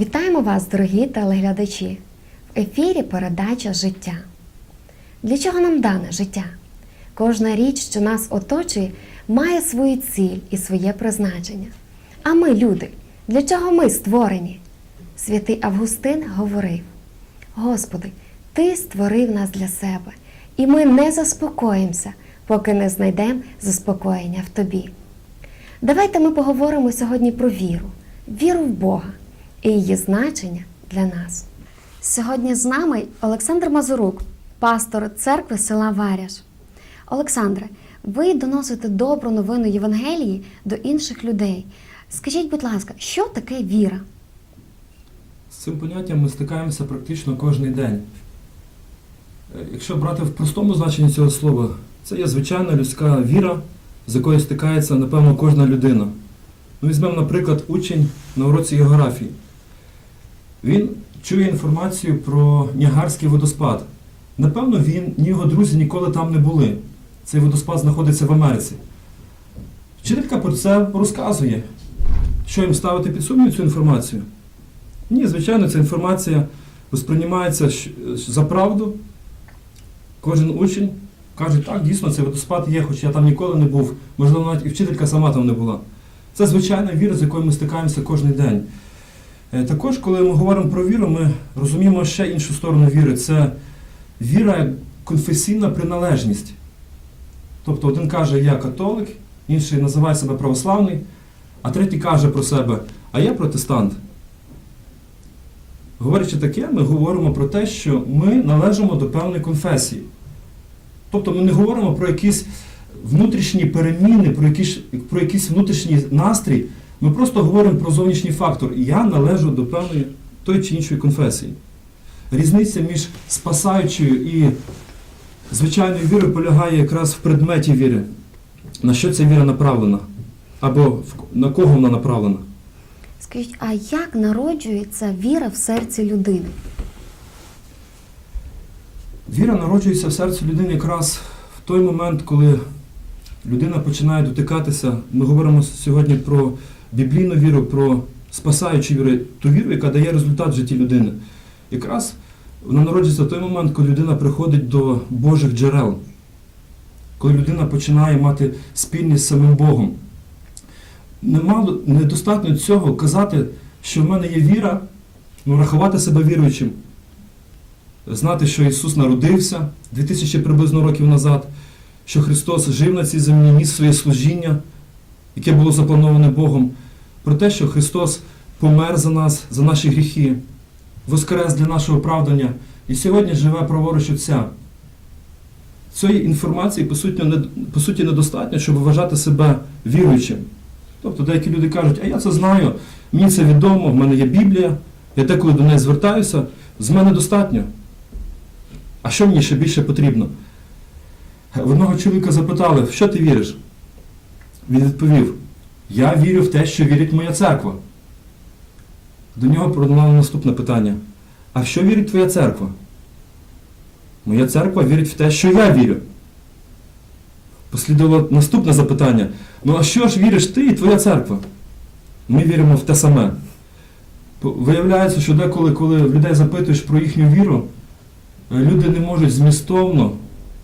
Вітаємо вас, дорогі телеглядачі! В ефірі передача життя. Для чого нам дане життя? Кожна річ, що нас оточує, має свою ціль і своє призначення. А ми, люди, для чого ми створені? Святий Августин говорив: Господи, Ти створив нас для себе, і ми не заспокоїмося, поки не знайдемо заспокоєння в Тобі. Давайте ми поговоримо сьогодні про віру, віру в Бога і її значення для нас. Сьогодні з нами Олександр Мазурук, пастор церкви села Варяж. Олександре, ви доносите добру новину Євангелії до інших людей. Скажіть, будь ласка, що таке віра? З цим поняттям ми стикаємося практично кожен день. Е, Якщо брати в простому значенні цього слова, це є звичайна людська віра, з якою стикається, напевно, кожна людина. Ну, візьмемо, наприклад, учень на уроці географії. Він чує інформацію про Ніагарський водоспад. Напевно, він, ні його друзі ніколи там не були. Цей водоспад знаходиться в Америці. Вчителька про це розказує. Що їм ставити під сумнів цю інформацію? Ні, звичайно, ця інформація сприймається за правду. Кожен учень каже, так, дійсно, цей водоспад є, хоч я там ніколи не був, можливо, навіть і вчителька сама там не була. Це звичайна віра, з якою ми стикаємося кожен день. Е, Також, коли ми говоримо про віру, ми розуміємо ще іншу сторону віри. Це віра як конфесійна приналежність. Тобто один каже, я католик, інший називає себе православний, а третій каже про себе, а я протестант. Говорячи таке, ми говоримо про те, що ми належимо до певної конфесії. Тобто ми не говоримо про якісь внутрішні переміни, про якийсь, про якийсь внутрішній настрій. Ми просто говоримо про зовнішній фактор. Я належу до певної тої чи іншої конфесії. Різниця між спасаючою і звичайною вірою полягає якраз в предметі віри. На що ця віра направлена? Або на кого вона направлена? Скажіть, а як народжується віра в серці людини? Віра народжується в серці людини якраз в той момент, коли людина починає дотикатися. Ми говоримо сьогодні про біблійну віру, про спасаючу віру, ту віру, яка дає результат в житті людини. Якраз вона народжується в той момент, коли людина приходить до Божих джерел, коли людина починає мати спільність з самим Богом. Немало, недостатньо цього казати, що в мене є віра, ну, рахувати себе віруючим знати, що Ісус народився 2000 приблизно років назад, що Христос жив на цій землі, ніс своє служіння, яке було заплановане Богом, про те, що Христос помер за нас, за наші гріхи, воскрес для нашого оправдання і сьогодні живе праворуч Отця. Цієї інформації, по суті, недостатньо, щоб вважати себе віруючим. Тобто деякі люди кажуть, а я це знаю, мені це відомо, в мене є Біблія, я деколи до неї звертаюся, з мене достатньо. А що мені ще більше потрібно? Одного чоловіка запитали, в що ти віриш? Він відповів: Я вірю в те, що вірить моя церква. До нього пролунало наступне питання: А в що вірить твоя церква? Моя церква вірить в те, що я вірю. Послідувало наступне запитання: Ну а що ж віриш ти і твоя церква? Ми віримо в те саме. Виявляється, що деколи, коли людей запитуєш про їхню віру, Е, люди не можуть змістовно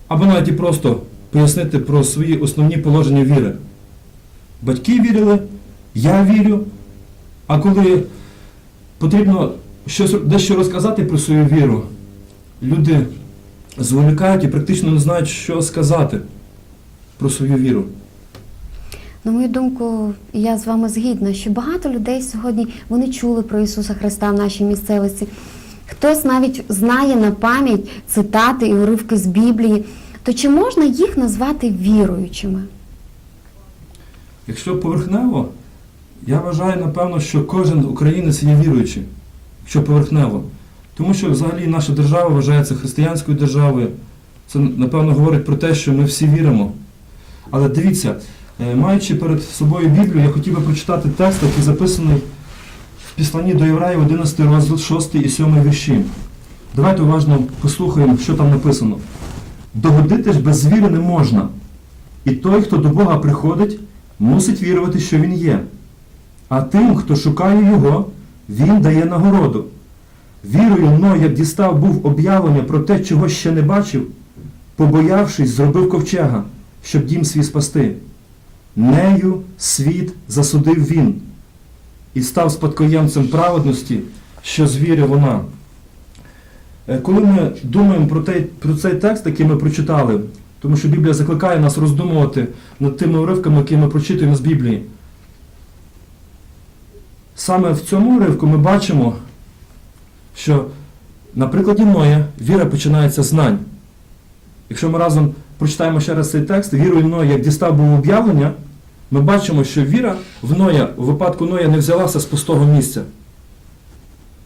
або навіть і просто пояснити про свої основні положення віри. Батьки вірили, я вірю, а коли потрібно щось, дещо розказати про свою віру, люди зволікають і практично не знають, що сказати про свою віру. На мою думку, я з вами згідна, що багато людей сьогодні вони чули про Ісуса Христа в нашій місцевості. Хтось навіть знає на пам'ять цитати і уривки з Біблії. То чи можна їх назвати віруючими? Якщо поверхнево, я вважаю, напевно, що кожен українець є віруючим, якщо поверхнево. Тому що взагалі наша держава вважається християнською державою. Це, напевно, говорить про те, що ми всі віримо. Але дивіться, е, маючи перед собою Біблію, я хотів би прочитати текст, який записаний в післанні до Євреїв 11 розділ 6 і 7 вірші. Давайте уважно послухаємо, що там написано. Догодити ж без віри не можна. І той, хто до Бога приходить, мусить вірувати, що Він є. А тим, хто шукає Його, Він дає нагороду. Вірою Ной, як дістав був об'явлення про те, чого ще не бачив, побоявшись, зробив ковчега, щоб дім свій спасти. Нею світ засудив він і став спадкоємцем праведності, що звіря вона. Е, Коли ми думаємо про, той, про цей текст, який ми прочитали, тому що Біблія закликає нас роздумувати над тими уривками, які ми прочитуємо з Біблії. Саме в цьому уривку ми бачимо, що на прикладі Ноя віра починається з знань. Якщо ми разом прочитаємо ще раз цей текст, вірою Ноя, як дістав був об'явлення, ми бачимо, що віра в Ноя, у випадку Ноя не взялася з пустого місця.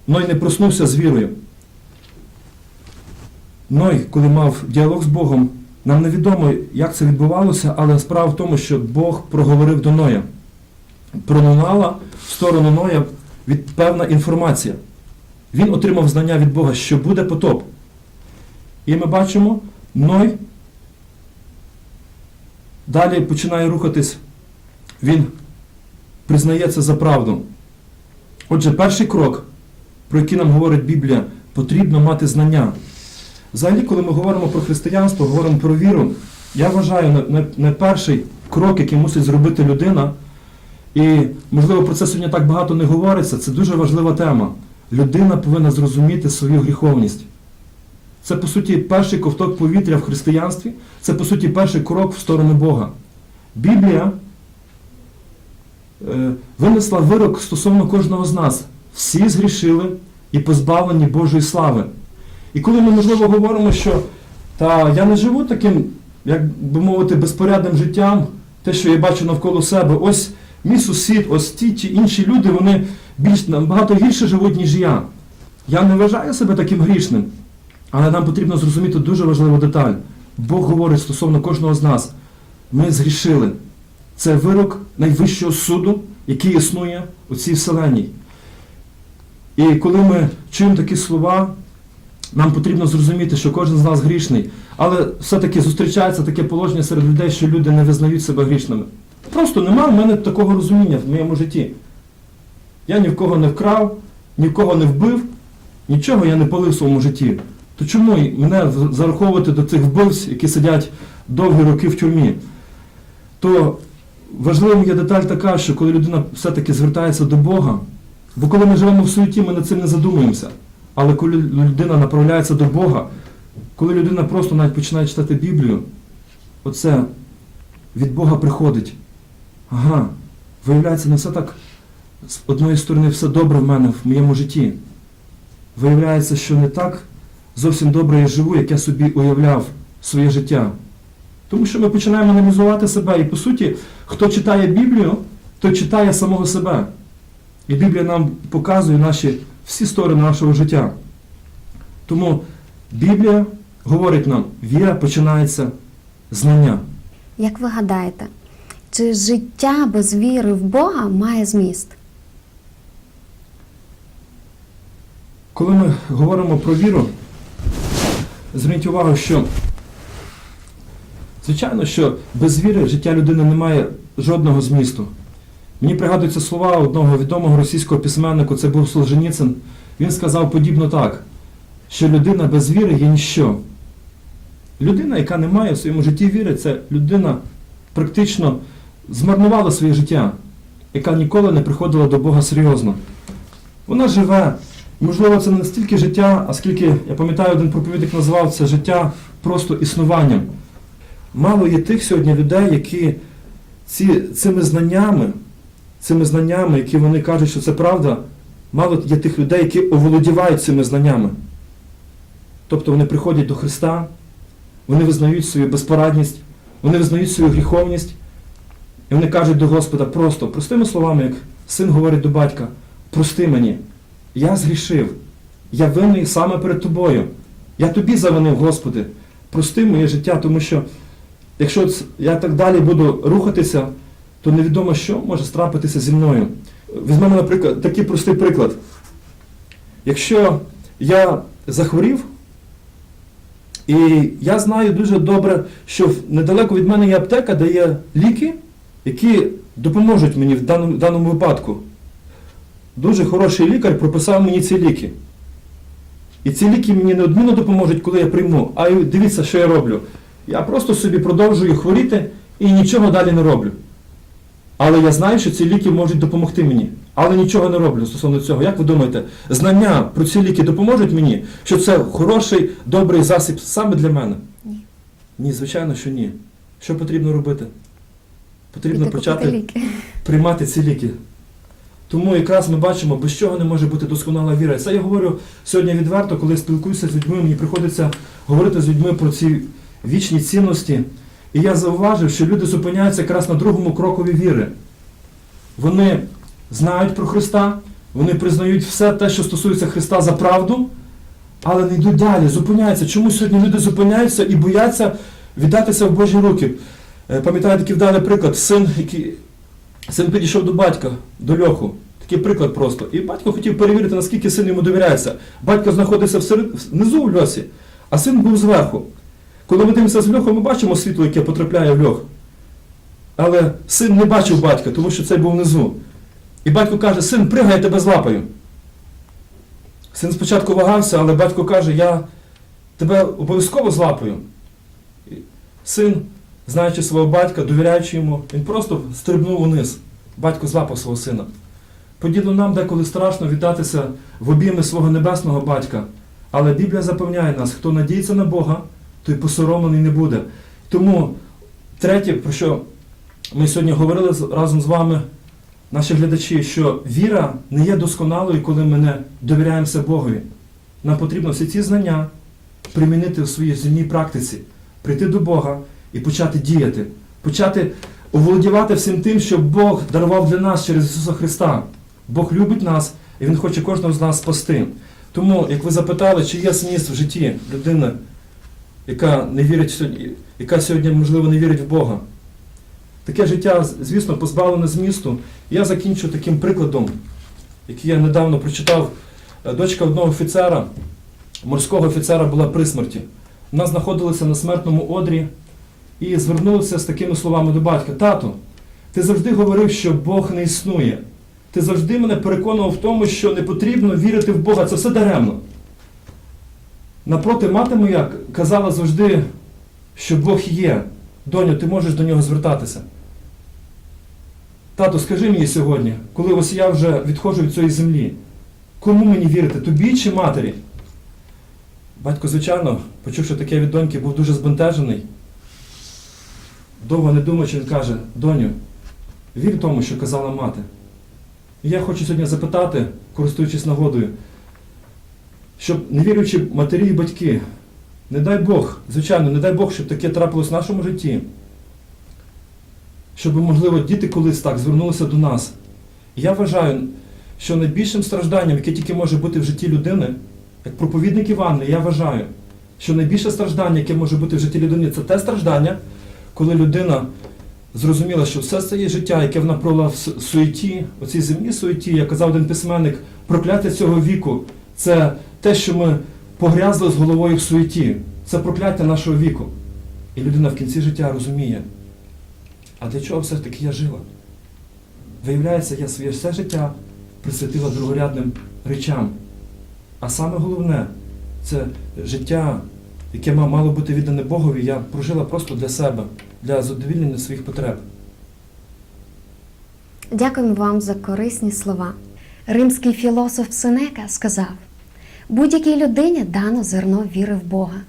Ной не проснувся з вірою. Ной, коли мав діалог з Богом, нам невідомо, як це відбувалося, але справа в тому, що Бог проговорив до Ноя. Пролунала в сторону Ноя від певна інформація. Він отримав знання від Бога, що буде потоп. І ми бачимо, Ной далі починає рухатись, він признається за правду. Отже, перший крок, про який нам говорить Біблія, потрібно мати знання. Взагалі, коли ми говоримо про християнство, говоримо про віру, я вважаю, на- на- на перший крок, який мусить зробити людина, і, можливо, про це сьогодні так багато не говориться, це дуже важлива тема. Людина повинна зрозуміти свою гріховність. Це, по суті, перший ковток повітря в християнстві, це, по суті, перший крок в сторону Бога. Біблія е, винесла вирок стосовно кожного з нас. Всі згрішили і позбавлені Божої слави. І коли ми, можливо, говоримо, що та я не живу таким, як би мовити, безпорядним життям, те, що я бачу навколо себе, ось мій сусід, ось ті чи інші люди, вони більш набагато гірше живуть, ніж я. Я не вважаю себе таким грішним. Але нам потрібно зрозуміти дуже важливу деталь. Бог говорить стосовно кожного з нас. Ми згрішили. Це вирок найвищого суду, який існує у цій вселенній. І коли ми чуємо такі слова, нам потрібно зрозуміти, що кожен з нас грішний. Але все-таки зустрічається таке положення серед людей, що люди не визнають себе грішними. Просто немає в мене такого розуміння в моєму житті. Я ні в кого не вкрав, ні в кого не вбив, нічого я не палив в своєму житті. То чому мене зараховувати до цих вбивць, які сидять довгі роки в тюрмі? То важливим є деталь така, що коли людина все-таки звертається до Бога, бо коли ми живемо в суеті, ми над цим не задумуємося. Але коли людина направляється до Бога, коли людина просто навіть починає читати Біблію, оце від Бога приходить. Ага, виявляється, не все так з одної сторони все добре в мене в моєму житті. Виявляється, що не так зовсім добре я живу, як я собі уявляв своє життя. Тому що ми починаємо аналізувати себе. І по суті, хто читає Біблію, той читає самого себе. І Біблія нам показує наші, всі сторони нашого життя. Тому Біблія говорить нам, віра починається знання. Як ви гадаєте, чи життя без віри в Бога має зміст? Коли ми говоримо про віру, зверніть увагу, що звичайно, що без віри життя людини не має жодного змісту. Мені пригадуються слова одного відомого російського письменника, це був Солженіцин. Він сказав подібно так, що людина без віри є ніщо. Людина, яка не має в своєму житті віри, це людина практично змарнувала своє життя, яка ніколи не приходила до Бога серйозно. Вона живе. Можливо, це не настільки життя, а скільки, я пам'ятаю, один проповідник назвав це життя просто існуванням. Мало є тих сьогодні людей, які ці, цими знаннями, цими знаннями, які вони кажуть, що це правда, мало є тих людей, які оволодівають цими знаннями. Тобто вони приходять до Христа, вони визнають свою безпорадність, вони визнають свою гріховність, і вони кажуть до Господа просто, простими словами, як син говорить до батька, прости мені, я згрішив, я винний саме перед тобою. Я тобі завинив, Господи, прости моє життя, тому що якщо я так далі буду рухатися, то невідомо, що може страпитися зі мною. Візьмемо, наприклад, такий простий приклад. Якщо я захворів, і я знаю дуже добре, що недалеко від мене є аптека, де є ліки, які допоможуть мені в даному, даному випадку. дуже хороший лікар прописав мені ці ліки. І ці ліки мені неодмінно допоможуть, коли я прийму. А дивіться, що я роблю. Я просто собі продовжую хворіти і нічого далі не роблю. Але я знаю, що ці ліки можуть допомогти мені. Але нічого не роблю стосовно цього. Як ви думаєте, знання про ці ліки допоможуть мені, що це хороший, добрий засіб саме для мене? Ні. Ні, звичайно, що ні. Що потрібно робити? Потрібно Піти почати ліки. приймати ці ліки. Тому якраз ми бачимо, без чого не може бути досконала віра. Це я говорю сьогодні відверто, коли спілкуюся з людьми, мені приходиться говорити з людьми про ці вічні цінності. І я зауважив, що люди зупиняються якраз на другому крокові віри. Вони знають про Христа, вони признають все те, що стосується Христа за правду, але не йдуть далі, зупиняються. Чому сьогодні люди зупиняються і бояться віддатися в Божі руки? Е, Пам'ятаєте, такий вдалий приклад, син, який Син підійшов до батька, до льоху. Такий приклад просто. І батько хотів перевірити, наскільки син йому довіряється. Батько знаходився всеред, внизу в льосі, а син був зверху. Коли ми дивимося з льоху, ми бачимо світло, яке потрапляє в льох. Але син не бачив батька, тому що цей був внизу. І батько каже, син, пригай, я тебе злапаю. Син спочатку вагався, але батько каже, я тебе обов'язково злапаю. Син знаючи свого батька, довіряючи йому, він просто стрибнув униз. Батько злапав свого сина. Подібно нам деколи страшно віддатися в обійми свого небесного батька. Але Біблія запевняє нас, хто надіється на Бога, той посоромлений не буде. Тому третє, про що ми сьогодні говорили разом з вами, наші глядачі, що віра не є досконалою, коли ми не довіряємося Богові. Нам потрібно всі ці знання примінити в своїй земній практиці, прийти до Бога і почати діяти, почати оволодівати всім тим, що Бог дарував для нас через Ісуса Христа. Бог любить нас і Він хоче кожного з нас спасти. Тому, як ви запитали, чи є зміст в житті людини, яка не вірить сьогодні, яка сьогодні, можливо, не вірить в Бога. Таке життя, звісно, позбавлене змісту. Я закінчу таким прикладом, який я недавно прочитав. Е, Дочка одного офіцера, морського офіцера була при смерті. Вона знаходилася на смертному одрі і звернулася з такими словами до батька: Тато, ти завжди говорив, що Бог не існує. Ти завжди мене переконував в тому, що не потрібно вірити в Бога, це все даремно. Напроти, мати моя казала завжди, що Бог є. Доню, ти можеш до нього звертатися. Тато, скажи мені сьогодні, коли ось я вже відходжу від цієї землі, кому мені вірити, тобі чи матері? Батько, звичайно, почувши таке від доньки, був дуже збентежений. Довго не думаючи, він каже, доню, вір тому, що казала мати. І я хочу сьогодні запитати, користуючись нагодою, щоб невіруючі матері і батьки, не дай Бог, звичайно, не дай Бог, щоб таке трапилось в нашому житті. Щоб, можливо, діти колись так звернулися до нас. Я вважаю, що найбільшим стражданням, яке тільки може бути в житті людини, як проповідник Івана, я вважаю, що найбільше страждання, яке може бути в житті людини, це те страждання, коли людина зрозуміла, що все своє життя, яке вона провела в су- суеті, оцій земній суеті, як казав один письменник, прокляття цього віку це те, що ми погрязли з головою в суеті. Це прокляття нашого віку. І людина в кінці життя розуміє, а для чого все ж таки я жила? Виявляється, я своє все життя присвятила другорядним речам. А саме головне, це життя, яке мало бути віддане Богові, я прожила просто для себе, для задовільнення своїх потреб. Дякуємо вам за корисні слова. Римський філософ Сенека сказав: будь-якій людині дано зерно віри в Бога.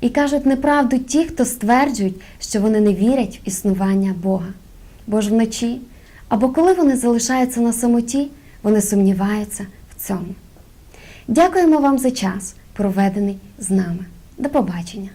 І кажуть неправду ті, хто стверджують, що вони не вірять в існування Бога. Бо ж вночі, або коли вони залишаються на самоті, вони сумніваються в цьому. Дякуємо вам за час, проведений з нами. До побачення!